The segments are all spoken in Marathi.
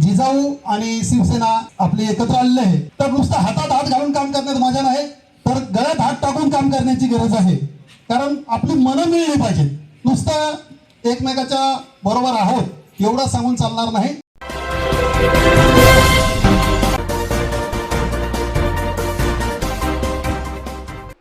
जिजाऊ आणि शिवसेना आपली एकत्र आलेली आहे तर नुसतं हातात हात घालून काम करण्यात मजा नाही तर गळ्यात हात टाकून काम करण्याची गरज आहे. कारण आपली मनं मिळली पाहिजे. नुसतं एकमेकाच्या बरोबर आहोत एवढं सांगून चालणार नाही.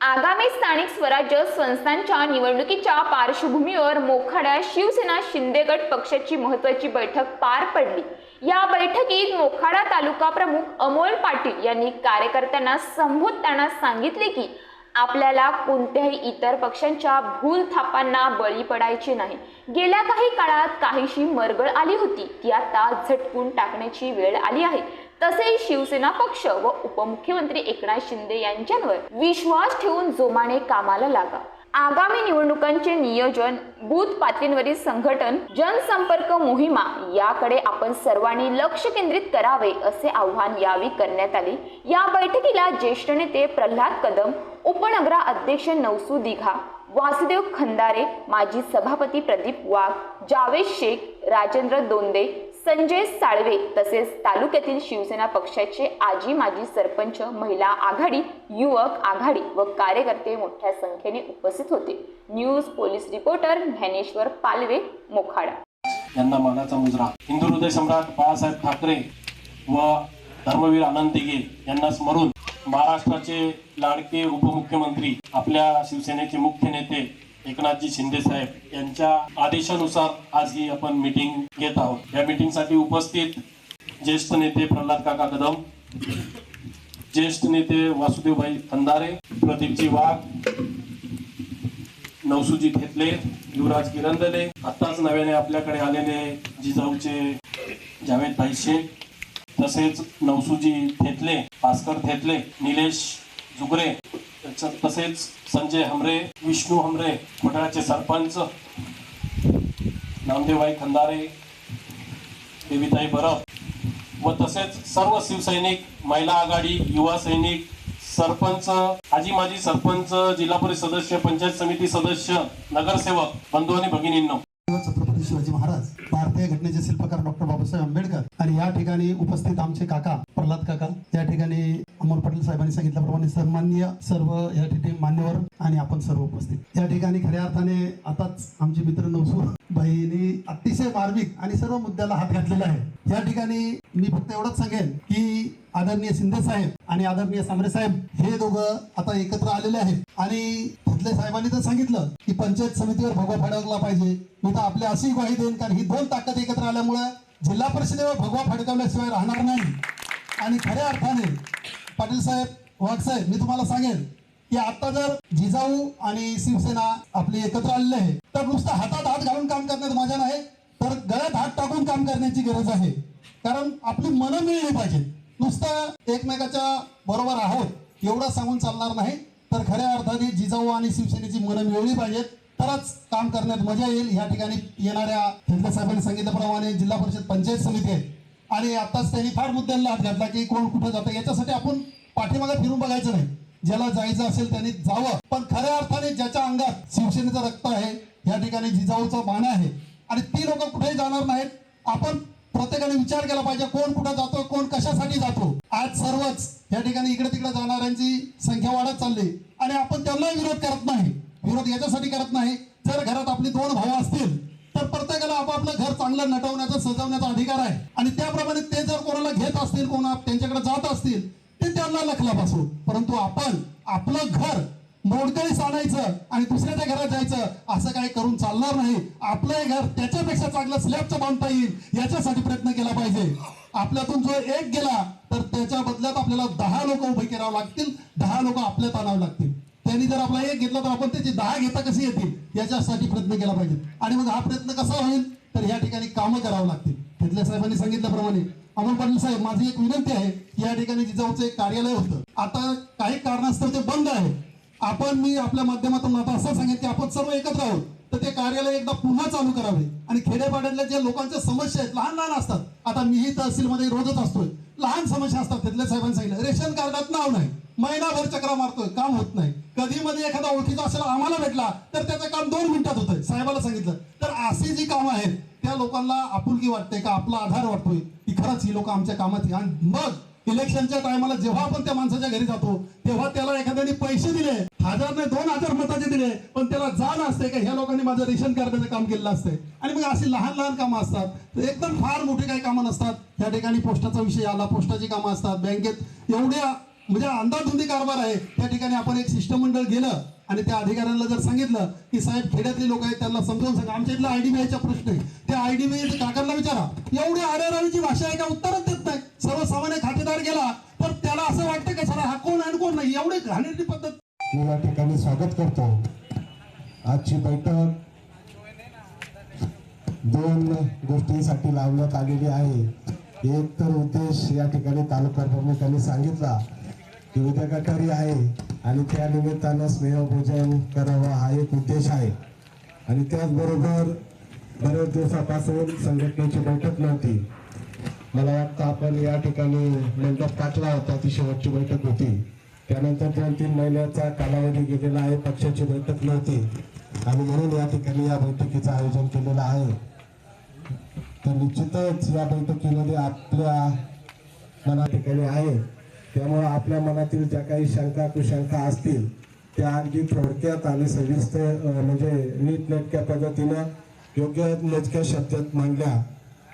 आगामी स्थानिक स्वराज्य संस्थांच्या निवडणुकीच्या पार्श्वभूमीवर मोखाड्या शिवसेना शिंदे गट पक्षाची महत्वाची बैठक पार पडली. या बैठकीत मोखाडा तालुका प्रमुख अमोल पाटील यांनी कार्यकर्त्यांना संबोधताना सांगितले की आपल्याला कोणत्याही इतर पक्षांच्या भूल थापांना बळी पडायचे नाही. गेल्या काही काळात काहीशी मरगळ आली होती. ती आता झटकून टाकण्याची वेळ आली आहे. तसेच शिवसेना पक्ष व उपमुख्यमंत्री एकनाथ शिंदे यांच्यावर विश्वास ठेवून जोमाने कामाला लागा. आगामी निवडणुकांचे नियोजन बूथ पातळीवरील संघटन जनसंपर्क मोहिमा याकडे आपण सर्वांनी लक्ष केंद्रित करावे असे आवाहन यावेळी करण्यात आले. या बैठकीला ज्येष्ठ नेते प्रल्हाद कदम उपनगरा अध्यक्ष नवसू दिघा वासुदेव खंदारे माजी सभापती प्रदीप वाघ जावेद शेख राजेंद्र दोंदे संजय साळवे तसेच तालुक्यातील शिवसेना पक्षाचे आजी माजी सरपंच महिला आघाडी युवक आघाडी व कार्यकर्ते मोठ्या संख्येने उपस्थित होते. News police reporter Dnyaneshwar Palwe Mokhada. यांना मानाचा मुजरा. हिंदू हृदय सम्राट बाळासाहेब ठाकरे व धर्मवीर आनंद दिघे यांना स्मरून महाराष्ट्राचे लाडके उपमुख्यमंत्री आपल्या शिवसेनेचे मुख्य नेते एकनाथजी शिंदे साहेब यांच्या आदेशानुसार आज ही आपण मीटिंग घेत आहोत. या मीटिंगसाठी उपस्थित ज्येष्ठ नेते प्रल्हाद काका कदम ज्येष्ठ नेते वासुदेवभाई खंदारे प्रदीपजी वाघ नवसुजी थेतले युवराज किरंदले आत्ताच नव्याने आपल्याकडे आलेले जिजाऊचे जावेद भाई शेख तसेच नवसुजी थेतले भास्कर थेतले निलेश जुगरे तसेच संजय हमरे विष्णू हमरे घोटाळ्याचे सरपंच नामदेवबाई खंदारे देवीताई बरफ व तसेच सर्व शिवसैनिक महिला आघाडी युवा सैनिक सरपंच आजी माजी सरपंच जिल्हा परिषद सदस्य पंचायत समिती सदस्य नगरसेवक बंधू आणि भगिनींनो. शिवाजी महाराज भारतीय घटनेचे शिल्पकार डॉक्टर बाबासाहेब आंबेडकर आणि या ठिकाणी उपस्थित आमचे काका प्रल्हाद काका या ठिकाणी अमोल पटेल साहेबांनी सांगितल्याप्रमाणे सन्मान्य सर्व या ठिकाणी मान्यवर आणि आपण सर्व उपस्थित. या ठिकाणी खऱ्या अर्थाने आताच आमचे मित्र नवसूर बाईने अतिशय मार्मिक आणि सर्व मुद्द्याला हात घातलेला आहे. या ठिकाणी मी फक्त एवढंच सांगेन की आदरणीय शिंदे साहेब आणि आदरणीय सांबरे साहेब हे दोघं आता एकत्र आलेले आहेत. आणि भोसले साहेबांनी तर सांगितलं की पंचायत समितीवर भगवा फडकला पाहिजे. मी तर आपली अशी ग्वाही देईन कारण ही दोन ताकद एकत्र आल्यामुळे जिल्हा परिषदेवर भगवा फडकवल्याशिवाय राहणार नाही. आणि खऱ्या अर्थाने पाटील साहेब वाघ साहेब मी तुम्हाला सांगेन की आता जर जिजाऊ आणि शिवसेना आपली एकत्र आलेली आहे तर नुसतं हातात हात घालून काम करण्यात मजा नाही तर गळ्यात हात टाकून काम करण्याची गरज आहे. कारण आपली मनं मिळली पाहिजे नुसतं एकमेकाच्या बरोबर आहोत एवढं सांगून चालणार नाही. तर खऱ्या अर्थाने जिजाऊ आणि शिवसेनेची मनं मिळवली पाहिजेत. तरच काम करण्यात मजा येईल. या ठिकाणी येणाऱ्या खेडले साहेबांनी सांगितल्याप्रमाणे जिल्हा परिषद पंचायत समिती आहे. आणि आताच त्यांनी फार मुद्द्यांना हात घातला की कोण कुठं जातं याच्यासाठी आपण पाठीमागे फिरून बघायचं नाही. ज्याला जायचं असेल त्यांनी जावं. पण खऱ्या अर्थाने ज्याच्या अंगात शिवसेनेचं रक्त आहे या ठिकाणी जिजाऊचं बाण आहे. आणि ती लोक कुठेही जाणार नाहीत. आपण प्रत्येकाने विचार केला पाहिजे कोण कुठं जातो कोण कशासाठी जातो. आज सर्वच या ठिकाणी इकडे तिकडे जाणाऱ्यांची संख्या वाढत चालली. आणि आपण त्यांना विरोध करत नाही. विरोध याच्यासाठी करत नाही. जर घरात आपली दोन भाऊ असतील तर प्रत्येकाला आपापलं घर चांगलं नटवण्याचा सजवण्याचा अधिकार आहे. आणि त्याप्रमाणे ते जर कोणाला घेत असतील कोणा त्यांच्याकडे जात असतील ते त्यांना लखला पासून परंतु आपण आपलं घर मोडकळीस आणायचं आणि दुसऱ्याच्या घरात जायचं असं काही करून चालणार नाही. आपलं घर त्याच्यापेक्षा चांगलं स्लॅबचं बांधता येईल याच्यासाठी प्रयत्न केला पाहिजे. आपल्यातून जो एक गेला तर त्याच्या बदल्यात आपल्याला दहा लोक उभे करावं लागतील दहा लोक आपल्यात आणावे लागतील. त्यांनी जर आपला एक घेतला तर आपण त्याची दहा घेता कशी येतील? याच्यासाठी प्रयत्न केला पाहिजे. आणि मग हा प्रयत्न कसा होईल? तर या ठिकाणी कामं करावं लागतील. तिथल्या साहेबांनी सांगितल्याप्रमाणे अमोल पाटील साहेब माझी एक विनंती आहे की या ठिकाणी जिजाऊचं एक कार्यालय होतं. आता काही कारणास्तव ते बंद आहे. आपण मी आपल्या माध्यमातून आता असं सांगेन की आपण सर्व एकत्र आहोत. तर ते कार्यालय एकदा पुन्हा चालू करावे. आणि खेडेपाड्यातल्या ज्या लोकांच्या समस्या आहेत लहान लहान असतात. आता मीही तहसीलमध्ये रोजच असतोय. लहान समस्या असतात तिथल्या साहेबांनी सांगितलं. रेशन कार्डात नाव नाही. महिनाभर चक्रा मारतोय. काम होत नाही. कधी मध्ये एखादा ओळखीचा असेल आम्हाला भेटला तर त्याचं काम दोन मिनिटात होतंय. साहेबाला सांगितलं. तर अशी जी कामं आहेत त्या लोकांना आपुलकी वाटते का आपला आधार वाटतोय? की खरंच ही लोक आमच्या कामात आणि मग इलेक्शनच्या टायमाला जेव्हा आपण त्या माणसाच्या घरी जातो तेव्हा त्याला एखाद्याने पैसे दिले. हजार नाही दोन हजार मताचे दिले पण त्याला जाण असते का? ह्या लोकांनी माझं रेशन कार्डाचं काम केलेलं असते. आणि मग अशी लहान लहान कामं असतात. तर एकदम फार मोठी काही कामं नसतात. या ठिकाणी पोस्टाचा विषय आला पोस्टाची कामं असतात. बँकेत एवढ्या म्हणजे अंदाधुंदी कारभार आहे. त्या ठिकाणी आपण एक शिष्टमंडळ गेलं आणि त्या अधिकाऱ्यांना जर सांगितलं की साहेब खेड्यातले लोक आहेत त्यांना समजावून सांगा. आमच्या इथला आयडीबीआयचा प्रश्न आहे. त्या आयडीबीआय काकांना विचारा. एवढी आरेरावीची भाषा आहे का? उत्तरच देत नाही. सर्वसामान्य खातेदार गेला तर त्याला असं वाटतं का सर हा कोण आणि कोण नाही? एवढी घाणेरडी पद्धत. मी या ठिकाणी स्वागत करतो. आजची बैठक दोन गोष्टींसाठी लावण्यात आलेली आहे. एक तर उद्देश या ठिकाणी तालुका प्रमुखांनी सांगितला की उद्या गटारी आहे. आणि त्या निमित्तानं स्नेहभोजन करावं हा एक उद्देश आहे. आणि त्याचबरोबर बऱ्याच दिवसापासून संघटनेची बैठक नव्हती. मला वाटतं आपण या ठिकाणी मंडप टाकला होता ती शेवटची बैठक होती. त्यानंतर दोन तीन महिन्याचा कालावधी गेलेला आहे पक्षाची बैठक नव्हती. आणि म्हणून या ठिकाणी या बैठकीचं आयोजन केलेलं आहे. तर निश्चितच या बैठकीमध्ये आपल्या मना ठिकाणी आहे. त्यामुळं आपल्या मनातील ज्या काही शंका कुशंका असतील त्या अगदी थोडक्यात आणि सविस्तर म्हणजे नीटनेटक्या पद्धतीनं योग्य मोजक्या शब्दात मांडल्या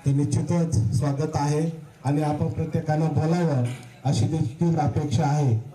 तर निश्चितच स्वागत आहे. आणि आपण प्रत्येकानं बोलावं अशी देखील अपेक्षा आहे.